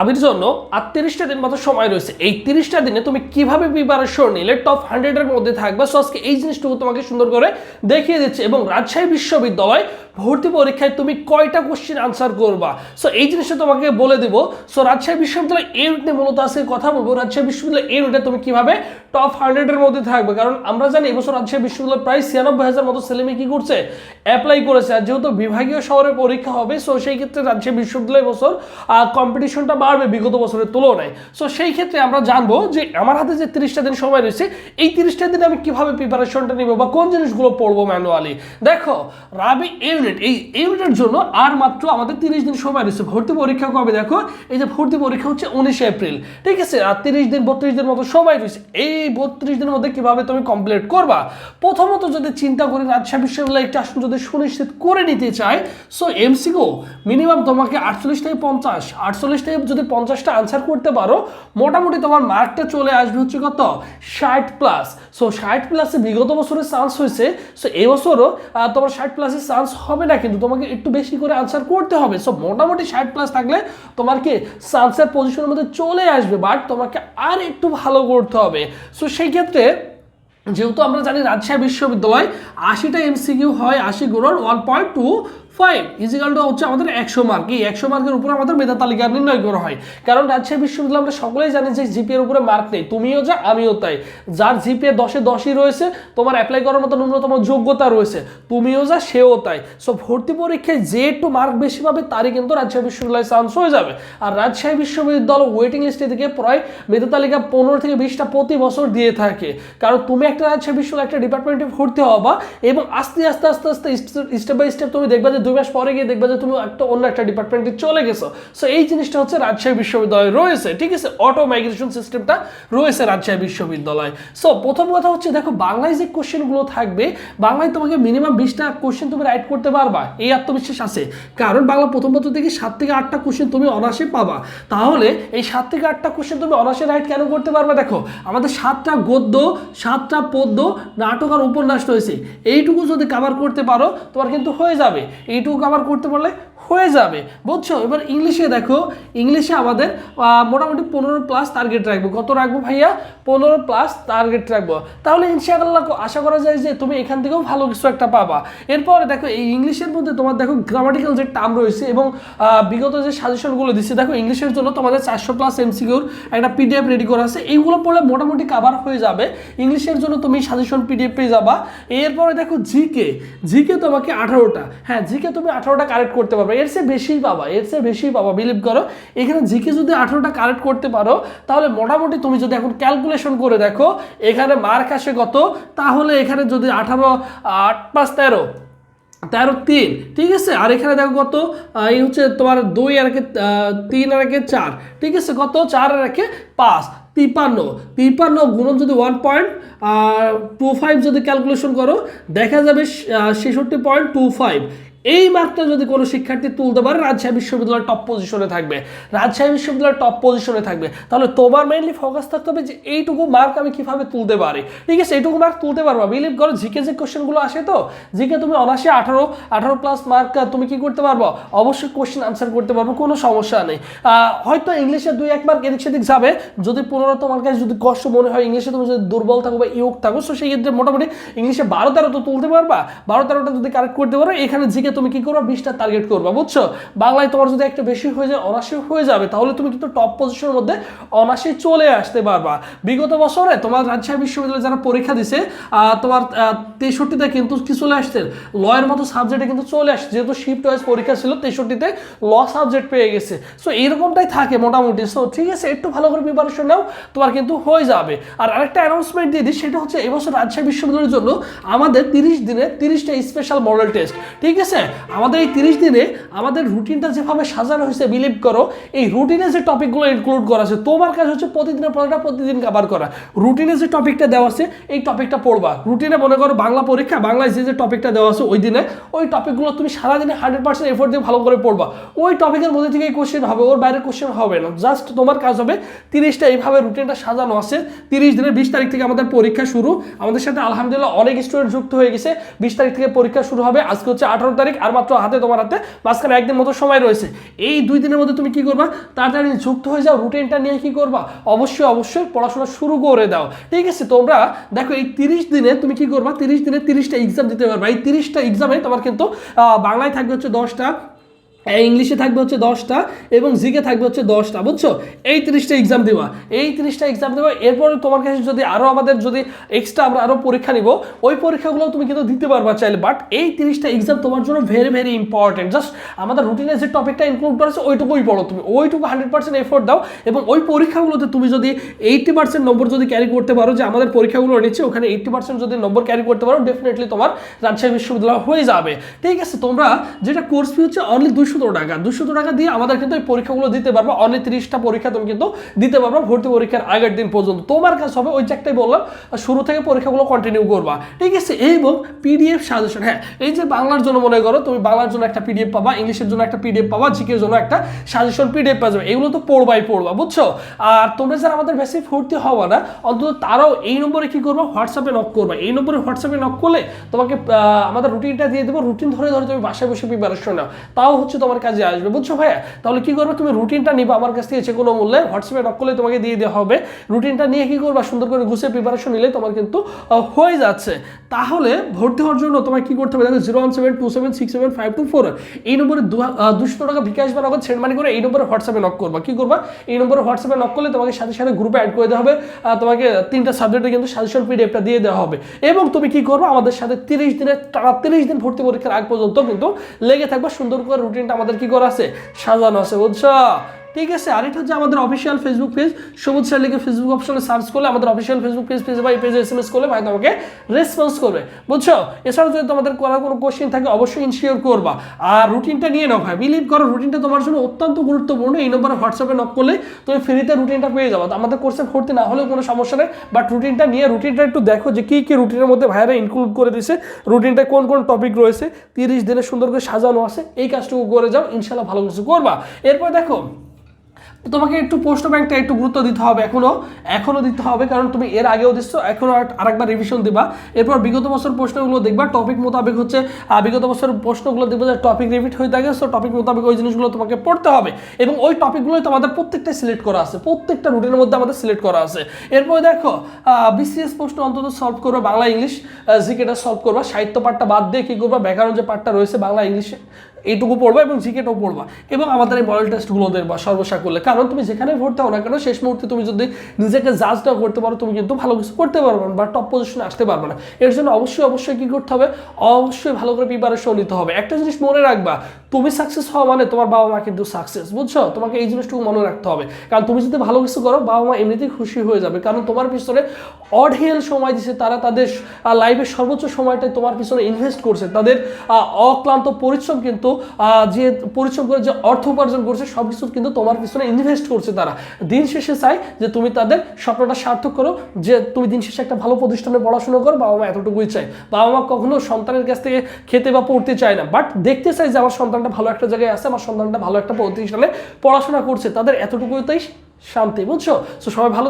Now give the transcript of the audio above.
আবির জন্য আর তিরিশটা দিন মতো সময় রয়েছে। এই তিরিশটা দিনে তুমি কীভাবে প্রিপারেশন নিলে টপ হান্ড্রেডের মধ্যে থাকবে? সো আজকে এই জিনিসটুকু তোমাকে সুন্দর করে দেখিয়ে দিচ্ছে এবং রাজশাহী বিশ্ববিদ্যালয় ভর্তি পরীক্ষায় তুমি কয়টা কোশ্চেন আনসার করবা? সো এই জিনিসটা তোমাকে বলে দিব। সো রাজশাহী বিশ্ববিদ্যালয় এই ইউনিটে মূলত আজকে কথা বলব। রাজশাহী বিশ্ববিদ্যালয় এই রুটে তুমি কীভাবে টপ হান্ড্রেডের মধ্যে থাকবে? কারণ আমরা জানি এবছর রাজশাহী বিশ্ববিদ্যালয় প্রায় ছিয়ানব্বই হাজার মতো ছেলেমেয়ে কি করছে? অ্যাপ্লাই করেছে। আর যেহেতু বিভাগীয় শহরে পরীক্ষা হবে সো সেই ক্ষেত্রে রাজশাহী বিশ্ববিদ্যালয় বছর কম্পিটিশনটা বাড়বে বিগত বছরের তুলনায়। সো সেই ক্ষেত্রে আমরা জানব যে আমার হাতে যে তিরিশটা দিন সময় রয়েছে, এই তিরিশটা দিনে আমি কীভাবে প্রিপারেশনটা নিব বা কোন জিনিসগুলো পড়ব ম্যানুয়ালি দেখো, রাবি ইউনিট এই ইউনিটের জন্য আর মাত্র আমাদের তিরিশ দিন সময় রয়েছে। ভর্তি পরীক্ষা কবে দেখো? এই যে ভর্তি পরীক্ষা হচ্ছে উনিশে এপ্রিল। ঠিক আছে? আর তিরিশ দিন, বত্রিশ দিন মতো সময় রয়েছে। এই বত্রিশ দিনের মধ্যে কীভাবে তুমি কমপ্লিট করবা? প্রথমত যদি চিন্তা করি, রাজশাহী বিশ্ববিদ্যালয় আসন যদি সুনিশ্চিত করে নিতে চায় সো এমসিকো মিনিমাম তোমাকে আটচল্লিশ থেকে পঞ্চাশ। আটচল্লিশ থেকে যদি পঞ্চাশটা আনসার করতে পারো, মোটামুটি তোমার মার্কটা চলে আসবে হচ্ছে কত? ষাট প্লাস সো ষাট প্লাসে বিগত বছরের চান্স হয়েছে। সো এই বছরও তোমার ষাট প্লাসের চান্স হবে না, কিন্তু তোমাকে একটু বেশি করে আনসার করতে হবে। সো মোটামুটি ষাট প্লাস থাকলে তোমার কি পজিশনের মধ্যে চলে আসবে বাট তোমাকে আর একটু ভালো করতে হবে। সো সেই ক্ষেত্রে যেহেতু আমরা জানি রাজশাহী বিশ্ববিদ্যালয় আশিটা এমসিকিউ হয় আশি গুণন ওয়ান পয়েন্ট টু ফাইভ ইজিক্যালটা হচ্ছে আমাদের একশো মার্ক এই একশো মার্কের উপরে আমাদের মেধা তালিকা নির্ণয় করা হয়। কারণ রাজশাহী বিশ্ববিদ্যালয় আমরা সকলেই জানি যে জিপিএর উপরে মার্ক নেই। তুমিও যা, আমিও তাই। যার জিপিএ দশে দশই রয়েছে, তোমার অ্যাপ্লাই করার মতো ন্যূনতম যোগ্যতা রয়েছে। তুমিও যা, সেও তাই। সো ভর্তি পরীক্ষায় যে একটু মার্ক বেশি পাবে, তারই কিন্তু রাজশাহী বিশ্ববিদ্যালয়ে চান্স হয়ে যাবে। আর রাজশাহী বিশ্ববিদ্যালয় ওয়েটিং লিস্টে থেকে প্রায় মেধা তালিকা পনেরো থেকে বিশটা প্রতি বছর দিয়ে থাকে। কারণ তুমি একটা রাজশাহী বিশ্ববিদ্যালয় একটা ডিপার্টমেন্টে ভর্তি হবা এবং আস্তে আস্তে আস্তে আস্তে স্টেপ বাই স্টেপ তুমি দেখবা যে দুই মাস পরে গিয়ে দেখবা যে তুমি একটা অন্য একটা ডিপার্টমেন্টে চলে গেছো। সো এই জিনিসটা হচ্ছে রাজশাহী বিশ্ববিদ্যালয়ে রয়েছে, ঠিক আছে? অটো মাইগ্রেশন সিস্টেমটা রয়েছে রাজশাহী বিশ্ববিদ্যালয়। সো প্রথম কথা হচ্ছে, দেখো, বাংলায় যে কোশ্চেনগুলো থাকবে, বাংলায় তোমাকে মিনিমাম বিশটা কোশ্চেন তুমি রাইট করতে পারবা। এই আত্মবিশ্বাস আছে। কারণ বাংলা প্রথম পত্র থেকে সাত থেকে আটটা কোশ্চেন তুমি অনার্সে পাবা। তাহলে এই সাত থেকে আটটা কোশ্চেন তুমি অনার্সে রাইট কেন করতে পারবে? দেখো, আমাদের সাতটা গদ্য, সাতটা পদ্য, নাটক আর উপন্যাস রয়েছে। এইটুকু যদি কাভার করতে পারো, তোমার কিন্তু হয়ে যাবে। এইটুকু কভার করতে পারলে হয়ে যাবে। বুঝছ? এবার ইংলিশে দেখো ইংলিশে আমাদের মোটামুটি পনেরো প্লাস টার্গেট রাখব। কত রাখব ভাইয়া? পনেরো প্লাস টার্গেট রাখব। তাহলে ইনশাআল্লাহ আশা করা যায় যে তুমি এখান থেকেও ভালো কিছু একটা পাবা। এরপরে দেখো, এই ইংলিশের মধ্যে তোমার দেখো গ্রামাটিক্যাল যে টার্ম রয়েছে এবং বিগত যে সাজেশনগুলো দিচ্ছে দেখো ইংলিশের জন্য তোমাদের চারশো প্লাস এমসিকিউর একটা পিডিএফ রেডি করা আছে। এইগুলো পড়লে মোটামুটি কাভার হয়ে যাবে। ইংলিশের জন্য তুমি সাজেশন পিডিএফ পেয়ে যাবা। এরপরে দেখো জিকে জিকে তোমাকে আঠারোটা। হ্যাঁ জিকে তুমি আঠারোটা কারেক্ট করতে পারবে। এর চেয়ে বেশি পাবা, এর চেয়ে বেশি পাবা বিলিভ করো। এখানে জিকে যদি আঠারোটা কারেক্ট করতে পারো, তাহলে মোটামুটি তুমি যদি এখন ক্যালকুলেশন করে দেখো, এখানে মার্ক আসে কত? তাহলে এখানে যদি আঠারো, আট, পাঁচ, তেরো তেরো, তিন, ঠিক আছে? আর এখানে দেখো কত? এই হচ্ছে তোমার দুই আর একে তিন আর একে চার, ঠিক আছে? কত? চার আর একে পাঁচ তিপান্ন তিপান্ন গুণন যদি ওয়ান পয়েন্ট টু ফাইভ যদি ক্যালকুলেশন করো, দেখা যাবে ছেষট্টি পয়েন্ট টু ফাইভ এই মার্কটা যদি কোনো শিক্ষার্থী তুলতে পারে, রাজশাহী বিশ্ববিদ্যালয় টপ পজিশনে থাকবে। রাজশাহী বিশ্ববিদ্যালয় টপ পজিশনে থাকবে। তাহলে তোমার মেইনলি ফোকাস থাকতে হবে যে এইটুকু মার্ক আমি কীভাবে তুলতে পারি। ঠিক আছে, এইটুকু মার্ক তুলতে পারবা। বিলিভ করো জিকে যে কোশ্চেনগুলো আসে তো জিকে তুমি অনাসে আঠারো আঠারো প্লাস মার্ক তুমি কি করতে পারব? অবশ্যই কোশ্চেন আনসার করতে পারব, কোনো সমস্যা নেই। হয়তো ইংলিশে দুই, এক মার্ক এদিক সেদিক যাবে। যদি পনেরো তোমার কাছে যদি কষ্ট মনে হয় ইংলিশে তুমি যদি দুর্বল থাকো বা ইয়োগ থাকো সো সেই ক্ষেত্রে মোটামুটি ইংলিশে বারো, তেরো তো তুলতে পারবা। বারো, তেরোটা যদি কারেক্ট করতে পারো, এখানে জিকে তুমি কি করবা? বিশটা টার্গেট করবা, বুঝছ? বাংলায় তোমার যদি একটা বেশি হয়ে যায় অনাসে হয়ে যাবে, তাহলে তুমি কিন্তু টপ পজিশনের মধ্যে অনাসে চলে আসতে পারবা। বিগত বছরে তোমার রাজশাহী বিশ্ববিদ্যালয়ে যারা পরীক্ষা দিছে তোমার তেষট্টিতে কিন্তু কি চলে আসছে? লয়ের মতো সাবজেক্টে কিন্তু চলে আসছে। যেহেতু শিফট ওয়াইজ পরীক্ষা ছিল, তেষট্টিতে ল সাবজেক্ট পেয়ে গেছে। সো এরকমটাই থাকে মোটামুটি। সো ঠিক আছে, একটু ভালো করে প্রিপারেশন নাও, তোমার কিন্তু হয়ে যাবে। আর আরেকটা অ্যানাউন্সমেন্ট দিয়ে দিই, সেটা হচ্ছে এবছর রাজশাহী বিশ্ববিদ্যালয়ের জন্য আমাদের তিরিশ দিনে তিরিশটা স্পেশাল মডেল টেস্ট ঠিক আছে? আমাদের এই তিরিশ দিনে আমাদের রুটিনটা যেভাবে সাজানো হয়েছে বিলিভ করো, এই রুটিনে যে টপিকগুলো ইনক্লুড করা আছে, তোমার কাজ হচ্ছে প্রতিদিনের পড়াটা, প্রতিদিন কাভার করা। রুটিনে যে টপিকটা দেওয়া আছে, এই টপিকটা পড়বা। রুটিনে মনে করো বাংলা পরীক্ষা, বাংলায় যে যে টপিকটা দেওয়া আছে ওই দিনে, ওই টপিকগুলো তুমি সারাদিনে হান্ড্রেড পার্সেন্ট এফোর্ট দিয়ে ভালো করে পড়বা। ওই টপিকের মধ্যে থেকে কোশ্চেন হবে, ওর বাইরে কোশ্চেন হবে না। জাস্ট তোমার কাজ হবে তিরিশটা এইভাবে রুটিনটা সাজানো আছে। তিরিশ দিনের বিশ তারিখ থেকে আমাদের পরীক্ষা শুরু। আমাদের সাথে আলহামদুলিল্লাহ অনেক স্টুডেন্ট যুক্ত হয়ে গেছে। বিশ তারিখ থেকে পরীক্ষা শুরু হবে। আজকে হচ্ছে আঠারো তারিখ। তারিখ আর মাত্র হাতে তোমার হাতে মাঝখানে একদিন মতো সময় রয়েছে। এই দুই দিনের মধ্যে তুমি কি করবা? তাড়াতাড়ি যুক্ত হয়ে যাও রুটিনটা নিয়ে কি করবা? অবশ্যই অবশ্যই পড়াশোনা শুরু করে দাও। ঠিক আছে, তোমরা দেখো এই তিরিশ দিনে তুমি কি করবা? তিরিশ দিনে তিরিশটা এক্সাম দিতে পারবা। এই তিরিশটা এক্সামে তোমার কিন্তু বাংলায় থাকবে হচ্ছে দশটা ইংলিশে থাকবে হচ্ছে দশটা এবং জিকে থাকবে হচ্ছে দশটা, বুঝছ? এই তিরিশটা এক্সাম দেওয়া। এই তিরিশটা এক্সাম দেওয়া, এরপরে তোমার কাছে যদি আরও আমাদের যদি এক্সট্রা আমরা আরও পরীক্ষা নিব, ওই পরীক্ষাগুলো তুমি কিন্তু দিতে পারবা চাইলে। বাট এই তিরিশটা এক্সাম তোমার জন্য ভেরি ভেরি ইম্পর্টেন্ট জাস্ট আমাদের রুটিনে যে টপিকটা ইনক্লুড করেছে, ওইটুকুই পড়ো তুমি। ওইটুকু হান্ড্রেড পার্সেন্ট এফোর্ট দাও এবং ওই পরীক্ষাগুলোতে তুমি যদি এইটটি পার্সেন্ট নম্বর যদি ক্যারি করতে পারো, যে আমাদের পরীক্ষাগুলো নিচ্ছে, ওখানে এইটটি পার্সেন্ট যদি নম্বর ক্যারি করতে পারো ডেফিনেটলি তোমার রাজশাহী বিশ্ববিদ্যালয় হয়ে যাবে। ঠিক আছে, তোমরা যেটা কোর্স ফি হচ্ছে অনলি দুশো টাকা দুশো টাকা দিয়ে আমাদের কিন্তু এই পরীক্ষাগুলো দিতে পারব। অনলি তিরিশটা পরীক্ষা তুমি কিন্তু দিতে পারবে ভর্তি পরীক্ষার আগের দিন পর্যন্ত। তোমার কাছে হবে ওই যে একটাই বললাম, শুরু থেকে পরীক্ষাগুলো কন্টিনিউ করবা। ঠিক আছে? এবং পিডিএফ সাজেশন হ্যাঁ এই যে বাংলার জন্য মনে করো, তুমি বাংলার জন্য একটা পিডিএফ পাবা, ইংলিশের জন্য একটা পিডিএফ পাবা, জিকের জন্য একটা সাজেশন পিডিএফ পাওয়া যাবে। এগুলো তো পড়বাই পড়বা, বুঝছ? আর তোমরা যারা আমাদের বেশি ভর্তি হওয়া না, অন্তত তারাও এই নম্বরে কি করব? হোয়াটসঅ্যাপে নক করবা। এই নম্বরে হোয়াটসঅ্যাপে নক করলে তোমাকে আমাদের রুটিনটা দিয়ে দেবো। রুটিন ধরে ধরে তুমি বাসায় বসে প্রিপারেশন নাও। তাও হচ্ছে তোমার কাজে আসবে। বুঝছ ভাইয়া? তাহলে কি করবে? তুমি রুটিনটা নিবা আমার কাছ থেকে যে কোনো মূল্যে হোয়াটসঅ্যাপে নক করলে তোমাকে দিয়ে দেওয়া হবে। রুটিনটা নিয়ে কি করবা? সুন্দর করে গুছিয়ে প্রিপারেশন নিলে তোমার কিন্তু হয়ে যাচ্ছে। তাহলে ভর্তি হওয়ার জন্য তোমার কি করতে হবে? দেখো zero one seven two seven six seven five two four এই নম্বরে দুশো টাকা বিকাশ বা নগদ সেন্ড মানি করে এই নম্বরে হোয়াটসঅ্যাপে নক করবা। কি করবা? এই নম্বরে হোয়াটসঅ্যাপে নক করলে তোমাকে সাথে সাথে গ্রুপে অ্যাড করে দেওয়া হবে। তোমাকে তিনটা সাবজেক্টে কিন্তু সাজেশন পিডিএফটা দিয়ে দেওয়া হবে। এবং তুমি কি করবে? আমাদের সাথে তিরিশ দিনের, টানা তিরিশ দিন ভর্তি পরীক্ষার আগ পর্যন্ত কিন্তু লেগে থাকবে। সুন্দর করে রুটিনটা আমাদের কি করা আছে? সাজানো আছে বুঝছ? ঠিক আছে, আরেকটা হচ্ছে আমাদের official Facebook page Sabuj sir লিখে ফেসবুক অপশনে সার্চ করলে আমাদের অফিসিয়াল ফেসবুক পেজ পেজে বা এই পেজে এস এম এস করলে ভাই তোমাকে রেসপন্স করবে। বুঝছ? এছাড়াও যদি তোমাদের করার কোনো কোশ্চেন থাকে, অবশ্যই ইনশিওর করবা। আর রুটিনটা নিয়ে নাও ভাই বিলিভ করো রুটিনটা তোমার জন্য অত্যন্ত গুরুত্বপূর্ণ। এই নম্বরে হোয়াটসঅ্যাপে নক করলে তুমি ফ্রিতে রুটিনটা পেয়ে যাব। আমাদের কোর্সে ভর্তি না হলেও কোনো সমস্যা নেই বাট রুটিনটা নিয়ে রুটিনটা একটু দেখো যে কী কী রুটিনের মধ্যে ভাইয়ারা ইনক্লুড করে দিছে। রুটিনটা কোন কোন টপিক রয়েছে, তিরিশ দিনে সুন্দর করে সাজানো আছে, এই কাজটুকু করে যাও ইনশাল্লাহ ভালো কিছু করবা। এরপর দেখো তোমাকে একটু প্রশ্ন ব্যাংকটা একটু গুরুত্ব দিতে হবে এখনও এখনও দিতে হবে, কারণ তুমি এর আগেও দিচ্ছ, এখনও আর- আরেকবার রিভিশন দিবা। এরপর বিগত বছর প্রশ্নগুলো দেখবা টপিক মোতাবেক হচ্ছে বিগত বছর প্রশ্নগুলো দেখবে যে টপিক রিপিট হয়ে থাকে সো টপিক মোতাবেক ওই জিনিসগুলো তোমাকে পড়তে হবে। এবং ওই টপিকগুলোই তোমাদের প্রত্যেকটা সিলেক্ট করা আছে, প্রত্যেকটা রুটিনের মধ্যে আমাদের সিলেক্ট করা আছে। এরপর দেখো বিসিএস প্রশ্ন অন্তত সলভ করবে বাংলা, ইংলিশ জিকেটা সলভ করবা। সাহিত্য পাঠটা বাদ দিয়ে কি করবা? ব্যাকরণ যে পাঠটা রয়েছে বাংলা, ইংলিশে। এইটুকু পড়বা এবং জিকেটাও পড়বা এবং আমাদের এই মডেল টেস্টগুলো দেখবা সর্বসা করলে। কারণ তুমি যেখানে ভর্তি হও না কেন, শেষ মুহূর্তে তুমি যদি নিজেকে জাজটাও করতে পারো, তুমি কিন্তু ভালো কিছু করতে পারবে না বা টপ পজিশনে আসতে পারবে না। এর জন্য অবশ্যই অবশ্যই কী করতে হবে? অবশ্যই ভালো করে প্রিপারেশন নিতে হবে। একটা জিনিস মনে রাখবা তুমি সাকসেস হওয়া মানে তোমার বাবা মা কিন্তু সাকসেস বুঝছ? তোমাকে এই জিনিসটুকু মনে রাখতে হবে। কারণ তুমি যদি ভালো কিছু করো, বাবা মা এমনিতেই খুশি হয়ে যাবে। কারণ তোমার পিছনে অঢেল সময় দিছে, তারা তাদের লাইফের সর্বোচ্চ সময়টাই তোমার পিছনে ইনভেস্ট করছে। তাদের অক্লান্ত পরিশ্রম কিন্তু যে পরিশ্রম করে যে অর্থ উপার্জন করছে সব কিছু কিন্তু তোমার পিছনে ইনভেস্ট করছে তারা। দিন শেষে চাই যে তুমি তাদের স্বপ্নটা সার্থক করো, যে তুমি দিন শেষে একটা ভালো প্রতিষ্ঠানে পড়াশোনা করো, বাবা মা এতটুকুই চাই বাবা মা কখনো সন্তানের কাছ থেকে খেতে বা পড়তে চায় না। বাট দেখতে চাই যে আমার সন্তানটা ভালো একটা জায়গায় আছে, আমার সন্তানটা ভালো একটা প্রতিষ্ঠানে পড়াশোনা করছে, তাদের এতটুকুতেই শান্তি, বুঝছ তো সবাই ভালো।